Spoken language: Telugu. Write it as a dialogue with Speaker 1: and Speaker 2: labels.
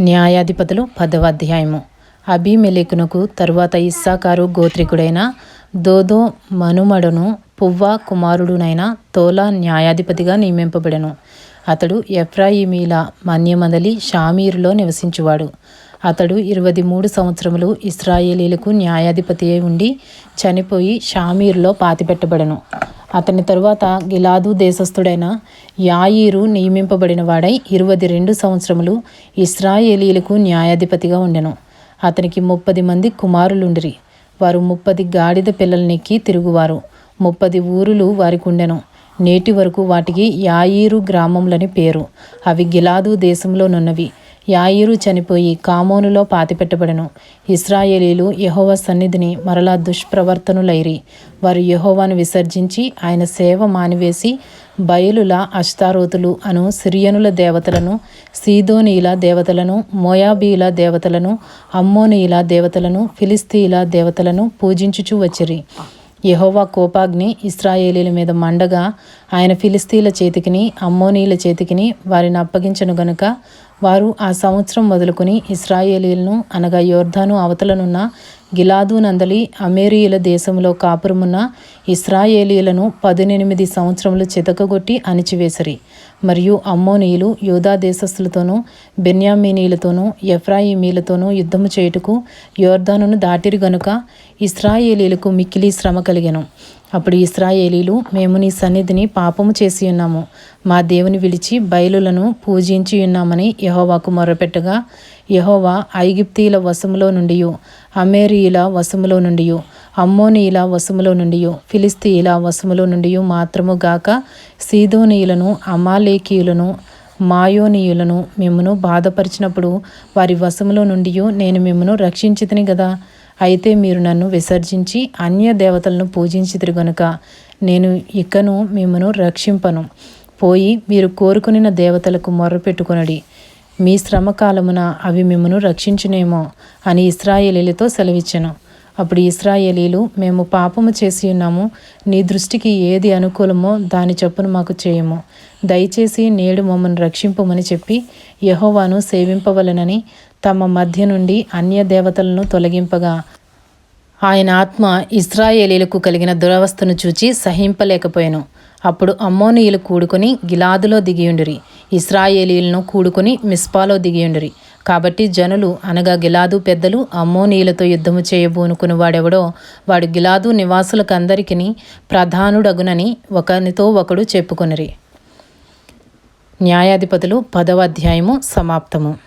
Speaker 1: న్యాయాధిపతులు పదవ అధ్యాయము. అభిమెలెకునకు తరువాత ఇస్సాకారు గోత్రికుడైన దోదో మనుమడను పువ్వ కుమారుడునైన తోలా న్యాయాధిపతిగా నియమింపబడెను. అతడు ఎఫ్రాయిమీల మన్యమదలి షామీరులో నివసించువాడు. అతడు ఇరవై మూడు సంవత్సరములు ఇస్రాయేలీలకు న్యాయాధిపతి అయి ఉండి చనిపోయి షామీరులో పాతిపెట్టబడెను. అతని తరువాత గిలాదు దేశస్థుడైన యాయీరు నియమింపబడిన వాడై ఇరవై రెండు సంవత్సరములు ఇస్రాయేలీలకు న్యాయాధిపతిగా ఉండెను. అతనికి ముప్పది మంది కుమారులుండిరి. వారు ముప్పది గాడిద పిల్లలనెక్కి తిరుగువారు. ముప్పది ఊరులు వారికి ఉండెను. నేటి వరకు వాటికి యాయీరు గ్రామములని పేరు. అవి గిలాదు దేశంలోనున్నవి యాయిరు చనిపోయి కామోనులో పాతిపెట్టబడెను. ఇస్రాయేలీలు యహోవ సన్నిధిని మరలా దుష్ప్రవర్తనులైరి. వారు యహోవాను విసర్జించి ఆయన సేవ మానివేసి బయలుల అష్తారోతులు అను సిరియనుల దేవతలను సీదోనీల దేవతలను మోయాబీల దేవతలను అమ్మోనీల దేవతలను ఫిలిస్తీల దేవతలను పూజించుచూ వచ్చిరి. యహోవా కోపాగ్ని ఇస్రాయేలీల మీద మండగా ఆయన ఫిలిస్తీన్ల చేతికిని అమ్మోనీల చేతికిని వారిని అప్పగించను గనుక వారు ఆ సంవత్సరం మొదలుకొని ఇస్రాయేలీలను అనగా యోర్ధాను అవతలనున్న గిలాదు నందలి అమేరియుల దేశంలో కాపురమున్న ఇస్రాయేలీలను పదునెనిమిది సంవత్సరములు చితకగొట్టి అణిచివేసిరి. మరియు అమ్మోనీయులు యూదా దేశస్థులతోనూ బెన్యామీనీలతోనూ ఎఫ్రాయిమీలతోనూ యుద్ధము చేయుటకు యోర్ధానును దాటిరి గనుక ఇస్రాయేలీలకు మిక్కిలి శ్రమ కలిగెను. అప్పుడు ఇస్రాయేలీలు మేము నీ సన్నిధిని పాపము చేసి ఉన్నాము. మా దేవుని విలిచి బయలులను పూజించి ఉన్నామని యహోవాకు మొరపెట్టగా యహోవా ఐగిప్తీల వశములో నుండి అమేరియుల వశములో నుండి అమ్మోనీయుల వశములో నుండి ఫిలిస్తీయుల వశములో నుండి మాత్రము గాక సీదోనీయులను అమాలేకీయులను మాయోనీయులను మిమ్మను బాధపరిచినప్పుడు వారి వశములో నుండి నేను మిమ్మను రక్షించితిని గదా? అయితే మీరు నన్ను విసర్జించి అన్య దేవతలను పూజించితిరి గనుక నేను ఇకను మిమ్మను రక్షింపను. పోయి మీరు కోరుకునిన దేవతలకు మొర్రపెట్టుకొనడి. మీ శ్రమకాలమున అవి మిమ్మను రక్షించునేమో అని ఇస్రాయేలీలతో సెలవిచ్చెను. అప్పుడు ఇస్రాయేలీలు మేము పాపము చేసి ఉన్నాము. నీ దృష్టికి ఏది అనుకూలమో దాని చొప్పున మాకు చేయము. దయచేసి నేడు మమ్మల్ని రక్షింపమని చెప్పి యహోవాను సేవింపవలనని తమ మధ్య నుండి అన్య దేవతలను తొలగింపగా ఆయన ఆత్మ ఇస్రాయేలీలకు కలిగిన దురవస్థను చూచి సహింపలేకపోయాను. అప్పుడు అమ్మోనీయులు కూడుకొని గిలాదులో దిగియుండిరి. ఇస్రాయేలీలను కూడుకొని మిస్పాలో దిగియుండిరి. కాబట్టి జనులు అనగా గిలాదు పెద్దలు అమ్మోనీయులతో యుద్ధము చేయబోనుకుని వాడెవడో వాడు గిలాదు నివాసులకందరికీ ప్రధానుడగునని ఒకనితో ఒకడు చెప్పుకొనిరి. న్యాయాధిపతులు పదవ అధ్యాయము సమాప్తము.